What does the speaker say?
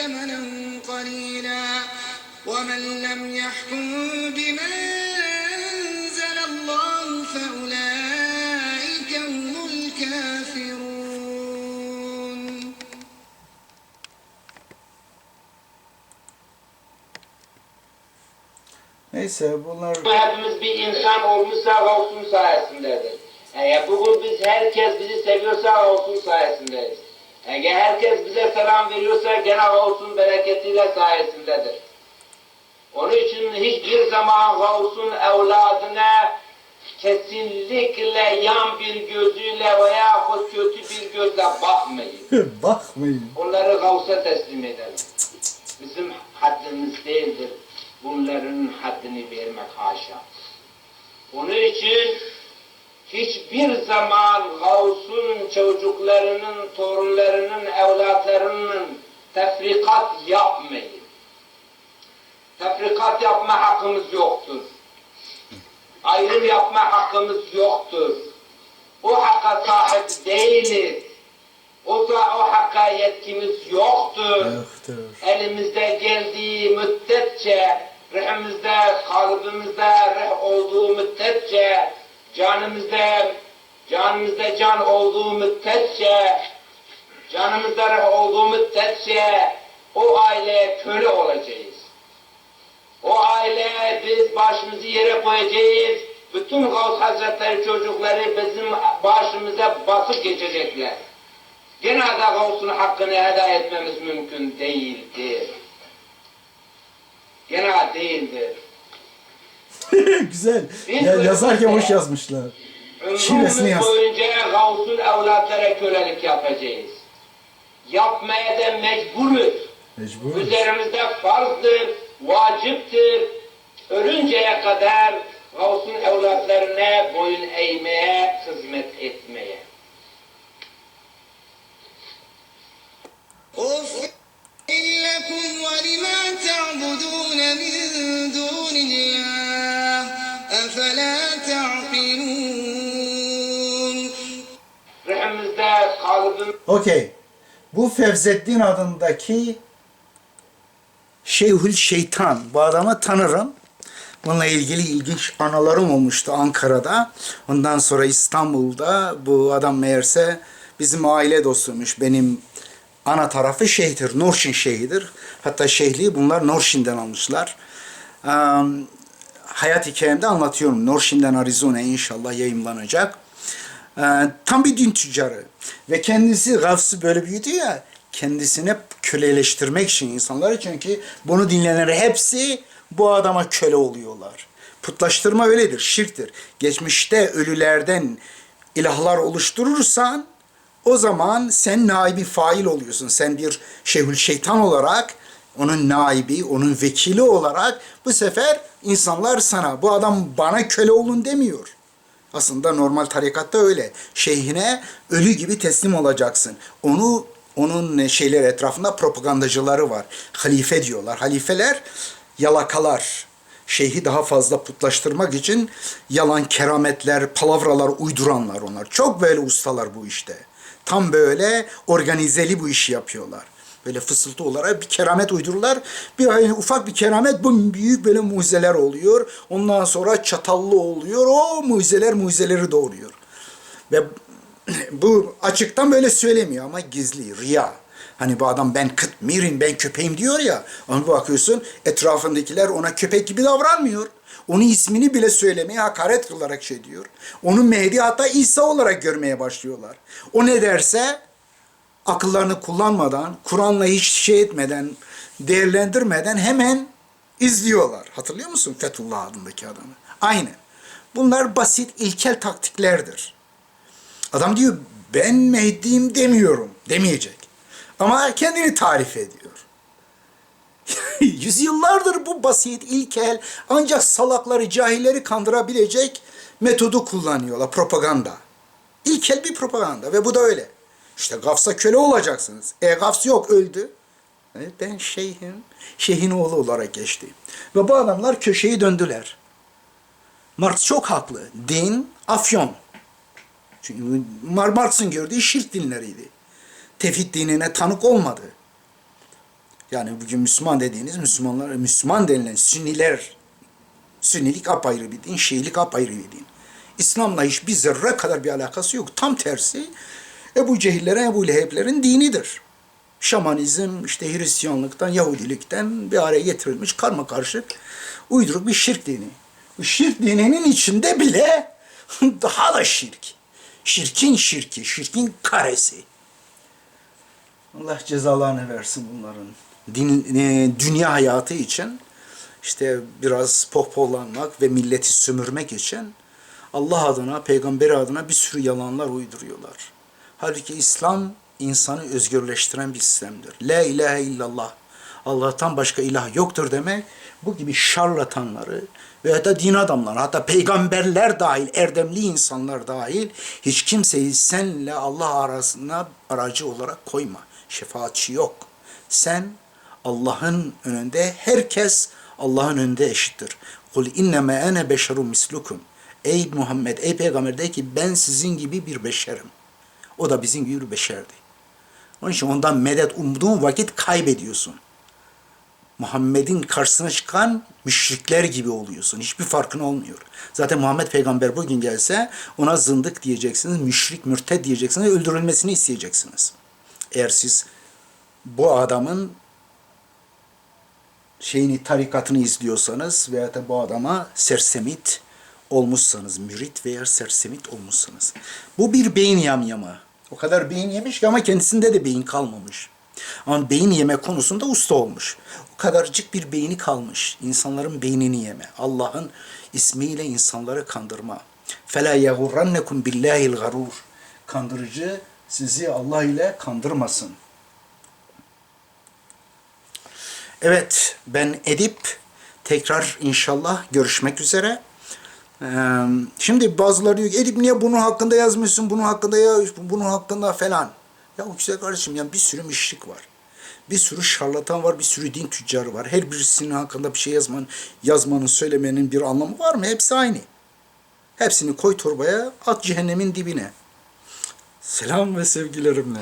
ثمنا قليلا ومن لم يحكم بما أنزل الله فأولئك هم الكافرون Neyse bunlar Hepimiz bir insan olmuşsa olsun sayesindedir. Eğer bugün biz herkes bizi seviyorsa olsun sayesindeyiz. Eğer herkes bize selam veriyorsa gene olsun bereketiyle sayesindedir. Onun için hiçbir zaman Gavs'un evladına kesinlikle yan bir gözüyle veya kötü bir gözle bakmayın. bakmayın. Onları Gavs'a teslim edelim. Bizim haddimiz değildir. Bunların haddini vermek haşa. Onun için hiçbir zaman Gavs'un çocuklarının, torunlarının, evlatlarının tefrikat yapmayın. Tefrikat yapma hakkımız yoktur. Ayrım yapma hakkımız yoktur. O hakka sahip değiliz. O, da, o hakka yetkimiz yoktur. Yoktur. Elimizde geldiği müddetçe, ruhumuzda, kalbimizde ruh olduğu müddetçe, canımızda, canımızda can olduğu müddetçe, canımızda ruh olduğu müddetçe o aileye köle olacağız. O aile biz başımızı yere koyacağız. Bütün Gavs Hazretleri çocukları bizim başımıza basıp geçecekler. Gene de Gavs'un hakkını eda etmemiz mümkün değildir. Gene değildir. Güzel. Ya, yazarken hoş yazmışlar. Şivesini Ömrümüz yaz. boyunca Gavs'un evlatlara kölelik yapacağız. Yapmaya da mecburuz. Mecbur. Üzerimizde farzdır, vaciptir. Ölünceye kadar Gavs'un evlatlarına boyun eğmeye, hizmet etmeye. أف لكم ولما تعبدون من دون الله أفلا تعقلون Okey. Bu Fevzettin adındaki Şeyhül Şeytan. Bu adamı tanırım. Bununla ilgili ilginç anılarım olmuştu Ankara'da. Ondan sonra İstanbul'da bu adam meğerse bizim aile dostuymuş. Benim ana tarafı şeyhtir. Norşin şeyhidir. Hatta şeyhliği bunlar Norşin'den almışlar. Am, hayat hikayemde anlatıyorum. Norşin'den Arizona inşallah yayınlanacak. Ee, tam bir din tüccarı. Ve kendisi Gavs'ı böyle büyüdü ya kendisine köleleştirmek için insanları çünkü bunu dinleyenler hepsi bu adama köle oluyorlar. Putlaştırma öyledir, şirktir. Geçmişte ölülerden ilahlar oluşturursan o zaman sen naibi fail oluyorsun. Sen bir şeyhül şeytan olarak onun naibi, onun vekili olarak bu sefer insanlar sana bu adam bana köle olun demiyor. Aslında normal tarikatta öyle. Şeyhine ölü gibi teslim olacaksın. Onu onun şeyler etrafında propagandacıları var. Halife diyorlar. Halifeler yalakalar. Şeyhi daha fazla putlaştırmak için yalan kerametler, palavralar uyduranlar onlar. Çok böyle ustalar bu işte. Tam böyle organizeli bu işi yapıyorlar. Böyle fısıltı olarak bir keramet uydururlar. Bir hani ufak bir keramet bu büyük böyle mucizeler oluyor. Ondan sonra çatallı oluyor. O mucizeler mucizeleri doğuruyor. Ve bu açıktan böyle söylemiyor ama gizli, riya. Hani bu adam ben kıt mirin, ben köpeğim diyor ya. Ama bakıyorsun etrafındakiler ona köpek gibi davranmıyor. Onun ismini bile söylemeye hakaret kılarak şey diyor. Onun Mehdi hatta İsa olarak görmeye başlıyorlar. O ne derse akıllarını kullanmadan, Kur'an'la hiç şey etmeden, değerlendirmeden hemen izliyorlar. Hatırlıyor musun Fethullah adındaki adamı? Aynen. Bunlar basit, ilkel taktiklerdir. Adam diyor ben Mehdi'yim demiyorum. Demeyecek. Ama kendini tarif ediyor. Yüzyıllardır bu basit, ilkel, ancak salakları, cahilleri kandırabilecek metodu kullanıyorlar. Propaganda. İlkel bir propaganda ve bu da öyle. İşte Gafs'a köle olacaksınız. E Gafs yok öldü. E, ben şeyhim, şeyhin oğlu olarak geçti. Ve bu adamlar köşeyi döndüler. Marx çok haklı. Din, afyon. Çünkü Mar- Marx'ın gördüğü şirk dinleriydi. Tevhid dinine tanık olmadı. Yani bugün Müslüman dediğiniz Müslümanlar, Müslüman denilen Sünniler, Sünnilik apayrı bir din, Şiilik apayrı bir din. İslam'la hiçbir zerre kadar bir alakası yok. Tam tersi Ebu Cehillerin, Ebu Leheb'lerin dinidir. Şamanizm, işte Hristiyanlıktan, Yahudilikten bir araya getirilmiş karma karışık uyduruk bir şirk dini. Bu şirk dininin içinde bile daha da şirk. Şirkin şirki, şirkin karesi. Allah cezalarını versin bunların. Din, e, dünya hayatı için işte biraz pohpohlanmak ve milleti sömürmek için Allah adına, peygamber adına bir sürü yalanlar uyduruyorlar. Halbuki İslam insanı özgürleştiren bir sistemdir. La ilahe illallah. Allah'tan başka ilah yoktur demek bu gibi şarlatanları ve da din adamları hatta peygamberler dahil erdemli insanlar dahil hiç kimseyi senle Allah arasına aracı olarak koyma. Şefaatçi yok. Sen Allah'ın önünde herkes Allah'ın önünde eşittir. Kul inneme ene beşerun mislukum. Ey Muhammed, ey peygamber de ki ben sizin gibi bir beşerim. O da bizim gibi beşerdi. Onun için ondan medet umduğun vakit kaybediyorsun. Muhammed'in karşısına çıkan müşrikler gibi oluyorsun. Hiçbir farkın olmuyor. Zaten Muhammed peygamber bugün gelse ona zındık diyeceksiniz, müşrik, mürted diyeceksiniz, öldürülmesini isteyeceksiniz. Eğer siz bu adamın şeyini tarikatını izliyorsanız veya da bu adama sersemit olmuşsanız, mürit veya sersemit olmuşsanız. Bu bir beyin yamyamı. O kadar beyin yemiş ki ama kendisinde de beyin kalmamış. Ama beyin yeme konusunda usta olmuş. O kadarcık bir beyni kalmış. İnsanların beynini yeme. Allah'ın ismiyle insanları kandırma. فَلَا يَغُرَّنَّكُمْ بِاللّٰهِ الْغَرُورِ Kandırıcı sizi Allah ile kandırmasın. Evet, ben Edip. Tekrar inşallah görüşmek üzere. Ee, şimdi bazıları diyor ki Edip niye bunun hakkında yazmışsın, bunun hakkında ya, bunun hakkında falan. Ya güzel kardeşim ya bir sürü müşrik var. Bir sürü şarlatan var, bir sürü din tüccarı var. Her birisinin hakkında bir şey yazmanın, yazmanın, söylemenin bir anlamı var mı? Hepsi aynı. Hepsini koy torbaya, at cehennemin dibine. Selam ve sevgilerimle.